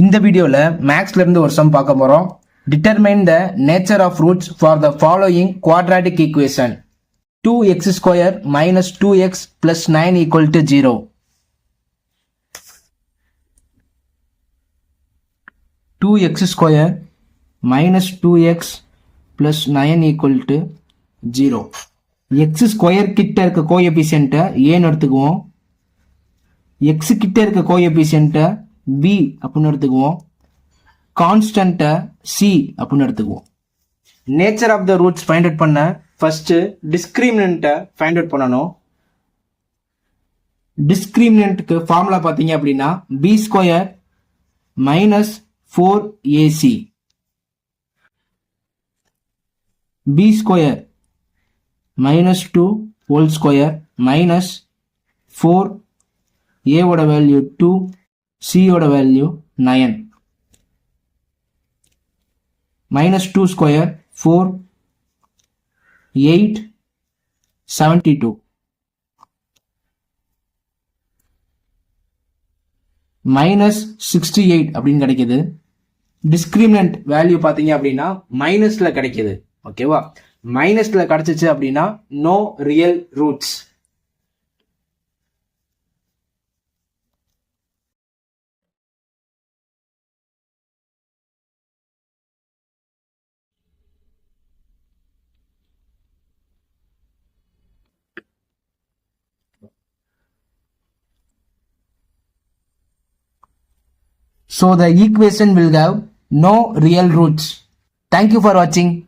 இந்த வீடியோவில் மேக்ஸ்லேருந்து ஒரு சம் பார்க்க போகிறோம் determine the nature of roots for the following quadratic equation two x square minus two x plus nine equal to zero two x square minus two x plus nine equal to zero x square கிட்ட இருக்க கோஎபிசியன்ட்டை ஏன்னு எடுத்துக்குவோம்? X கிட்ட இருக்க கோஎபிசியன்ட்டை B அப்படின்னு எடுத்துக்குவோம். கான்ஸ்டன்ட்டை C அப்படின்னு எடுத்துக்குவோம். Nature of the roots find out பண்ண ஃபஸ்ட்டு டிஸ்கிரிமினண்ட்டை ஃபைண்ட் அவுட் பண்ணணும். டிஸ்கிரிமினண்ட்டுக்கு ஃபார்முலா பார்த்தீங்க அப்படின்னா B square minus four AC B square minus two whole square minus four ஏவோட வேல்யூ டூ சியோட value nine minus two square four eight seventy two minus sixty eight அப்படின்னு கிடைக்கிது. Discriminant value பார்த்தீங்க அப்படின்னா மைனஸில் கிடைக்கிது. ஓகேவா மைனஸில் கிடச்சிச்சு அப்படின்னா no real roots So the equation will have no real roots. Thank you for watching.